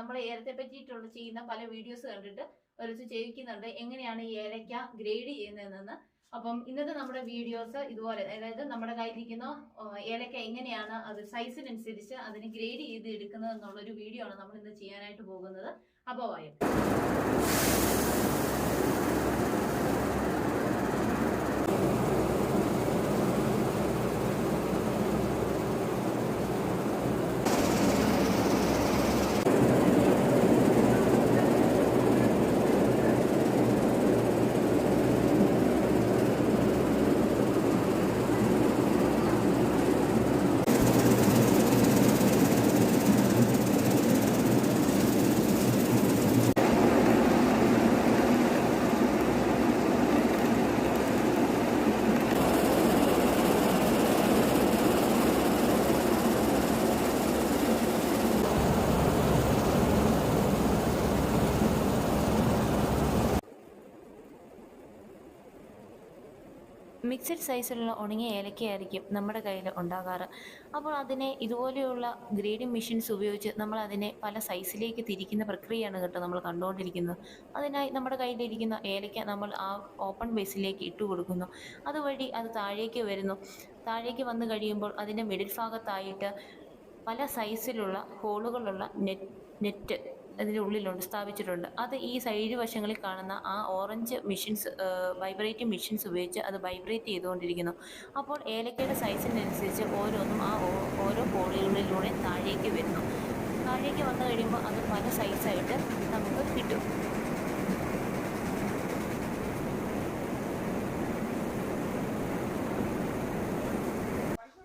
നമ്മുടെ ഏലത്തെ പറ്റിയിട്ടുള്ള ചെയ്യുന്ന പല വീഡിയോസ് കണ്ടിട്ട് ഒരു ചെയ്യിക്കുന്നുണ്ട്. എങ്ങനെയാണ് ഈ ഏലക്ക ഗ്രേഡ് ചെയ്യുന്നതെന്ന്. അപ്പം ഇന്നത്തെ നമ്മുടെ വീഡിയോസ് ഇതുപോലെ അതായത് നമ്മുടെ കയ്യിലിരിക്കുന്ന ഏലക്ക എങ്ങനെയാണ് അത് സൈസിനനുസരിച്ച് അതിന് ഗ്രേഡ് ചെയ്ത് എടുക്കുന്നത് എന്നുള്ള ഒരു വീഡിയോ ആണ് നമ്മൾ ഇന്ന് ചെയ്യാനായിട്ട് പോകുന്നത്. അപ്പോൾ വായോ. മിക്സഡ് സൈസിലുള്ള ഉണങ്ങിയ ഏലക്കയായിരിക്കും നമ്മുടെ കയ്യിൽ ഉണ്ടാകാറ്. അപ്പോൾ അതിനെ ഇതുപോലെയുള്ള ഗ്രേഡിംഗ് മെഷീൻസ് ഉപയോഗിച്ച് നമ്മൾ അതിനെ പല സൈസിലേക്ക് തിരിക്കുന്ന പ്രക്രിയയാണ് കേട്ടോ നമ്മൾ കണ്ടുകൊണ്ടിരിക്കുന്നത്. അതിനായി നമ്മുടെ കയ്യിലിരിക്കുന്ന ഏലക്ക നമ്മൾ ആ ഓപ്പൺ ബേസിലേക്ക് ഇട്ട് കൊടുക്കുന്നു. അതുവഴി അത് താഴേക്ക് വരുന്നു. താഴേക്ക് വന്നു കഴിയുമ്പോൾ അതിന്റെ മിഡിൽ ഭാഗത്തായിട്ട് പല സൈസിലുള്ള ഹോളുകളുള്ള നെറ്റ് നെറ്റ് അതിന്റെ ഉള്ളിലുണ്ട് സ്ഥാപിച്ചിട്ടുണ്ട്. അത് ഈ സൈഡ് വശങ്ങളിൽ കാണുന്ന ആ ഓറഞ്ച് മെഷീൻസ് വൈബ്രേറ്റിംഗ് മെഷീൻസ് ഉപയോഗിച്ച് അത് വൈബ്രേറ്റ് ചെയ്തുകൊണ്ടിരിക്കുന്നു. അപ്പോൾ ഏലക്കയുടെ സൈസിനനുസരിച്ച് ഓരോന്നും ആ ഓരോ കോളുകളിലൂടെ താഴേക്ക് വരുന്നു താഴേക്ക് വന്നു കഴിയുമ്പോൾ അത് പല സൈസായിട്ട് നമുക്ക് കിട്ടും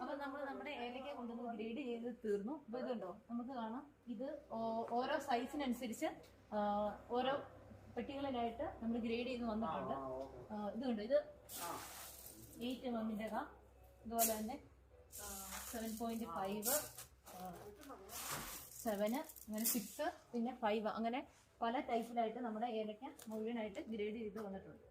അപ്പൊ നമ്മൾ നമ്മുടെ ഏലക്ക കൊണ്ടുവന്ന് ഗ്രേഡ് ചെയ്ത് തീർന്നു. അപ്പൊ ഇതുണ്ടോ നമുക്ക് കാണാം. ഇത് ഓരോ സൈസിനനുസരിച്ച് ഓരോ പെട്ടികളിലായിട്ട് നമ്മൾ ഗ്രേഡ് ചെയ്ത് വന്നിട്ടുണ്ട്. ഇത് ഇതുണ്ട് ഇത് എയ്റ്റ് എമ്മിന്റെ അതുപോലെ തന്നെ സെവൻ പോയിന്റ് ഫൈവ് സെവന് അങ്ങനെ സിക്സ് പിന്നെ ഫൈവ് അങ്ങനെ പല ടൈപ്പിലായിട്ട് നമ്മുടെ ഏലക്ക മുഴുവനായിട്ട് ഗ്രേഡ് ചെയ്ത് വന്നിട്ടുണ്ട്.